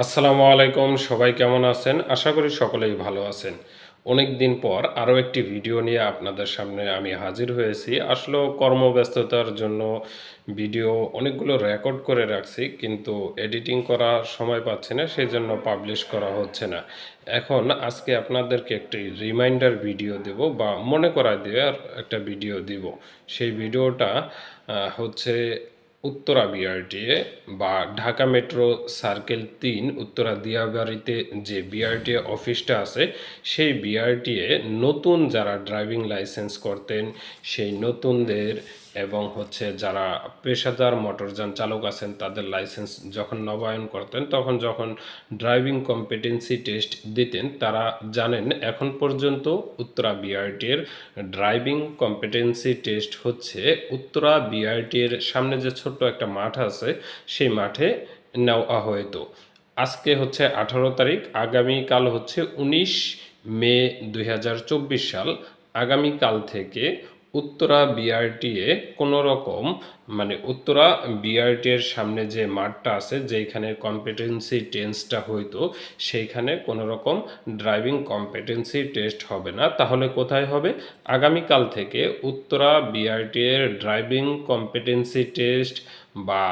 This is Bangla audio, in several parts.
আসসালামু আলাইকুম, সবাই কেমন আছেন? আশা করি সকলেই ভালো আছেন। অনেক দিন পর আরও একটি ভিডিও নিয়ে আপনাদের সামনে আমি হাজির হয়েছি। আসলে কর্মব্যস্ততার জন্য ভিডিও অনেকগুলো রেকর্ড করে রাখছি, কিন্তু এডিটিং করার সময় পাচ্ছে না সেই জন্য পাবলিশ করা হচ্ছে না। এখন আজকে আপনাদেরকে একটি রিমাইন্ডার ভিডিও দেব, বা মনে করায় দেওয়ার একটা ভিডিও দিব। সেই ভিডিওটা হচ্ছে উত্তরা বিআরটিএ বা ঢাকা মেট্রো সার্কেল তিন উত্তরা দিয়াবাড়িতে যে বিআরটিএ অফিসটা আছে, সেই বিআরটিএ নতুন যারা ড্রাইভিং লাইসেন্স করতেন, সেই নতুনদের এবং হচ্ছে যারা পেশাদার মোটরযান চালক আছেন, তাদের লাইসেন্স যখন নবায়ন করতেন, তখন যখন ড্রাইভিং কম্পিটেন্সি টেস্ট দিতেন, তারা জানেন এখন পর্যন্ত উত্তরা বিআরটি এর ড্রাইভিং কম্পিটেন্সি টেস্ট হচ্ছে উত্তরা বিআরটি এর সামনে যে ছোট্ট একটা মাঠ আছে, সেই মাঠে নেওয়া হয়তো। আজকে হচ্ছে আঠারো তারিখ, আগামীকাল হচ্ছে উনিশ মে দুই হাজার চব্বিশ সাল। আগামীকাল থেকে উত্তরা বিআরটিএ কোনো রকম মানে উত্তরা বিআরটি এর সামনে যে মাঠটা আছে যেখানে কম্পিটেন্সি টেস্টটা হইতো, সেইখানে কোনো রকম ড্রাইভিং কম্পিটেন্সি টেস্ট হবে না। তাহলে কোথায় হবে? আগামীকাল থেকে উত্তরা বিআরটি এর ড্রাইভিং কম্পিটেন্সি টেস্ট বা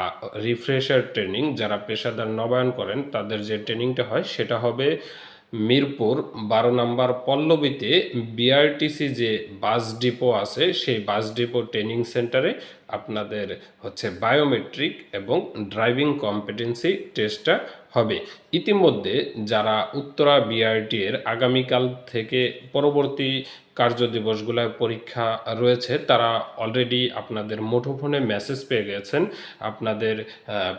রিফ্রেশার ট্রেনিং যারা পেশাদার নবায়ন করেন, তাদের যে ট্রেনিংটা হয়, সেটা হবে মিরপুর বারো নম্বর পল্লবীতে বিআরটিসি যে বাস ডিপো আছে, সেই বাস ডিপো ট্রেনিং সেন্টারে আপনাদের হচ্ছে বায়োমেট্রিক এবং ড্রাইভিং কম্পিটেন্সি টেস্টটা হবে। ইতিমধ্যে যারা উত্তরা বিআরটি এর আগামীকাল থেকে পরবর্তী কার্যদিবসগুলোয় পরীক্ষা রয়েছে, তারা অলরেডি আপনাদের মুঠোফোনে মেসেজ পেয়ে গেছেন। আপনাদের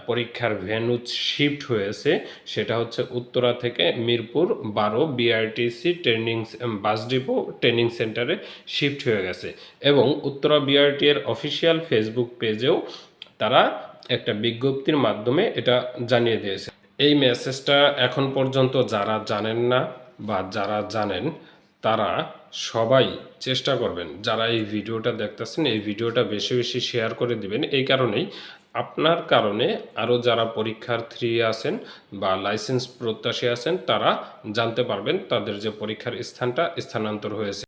পরীক্ষার ভেন্যু শিফট হয়েছে, সেটা হচ্ছে উত্তরা থেকে মিরপুর বারো BRTC training bus depot training সেন্টারে শিফট হয়ে গেছে। এবং উত্তরা বিআরটি এর অফিসিয়াল ফেসবুক পেজেও তারা একটা বিজ্ঞপ্তির মাধ্যমে এটা জানিয়ে দিয়েছে। এই মেসেজটা এখন পর্যন্ত যারা জানেন না বা যারা জানেন, তারা সবাই চেষ্টা করবেন, যারা এই ভিডিওটা দেখতেছেন, এই ভিডিওটা বেশি বেশি শেয়ার করে দিবেন। এই কারণেই আপনার কারণে আরও যারা পরীক্ষার্থী আছেন বা লাইসেন্স প্রত্যাশী আছেন, তারা জানতে পারবেন তাদের যে পরীক্ষার স্থানটা স্থানান্তর হয়েছে।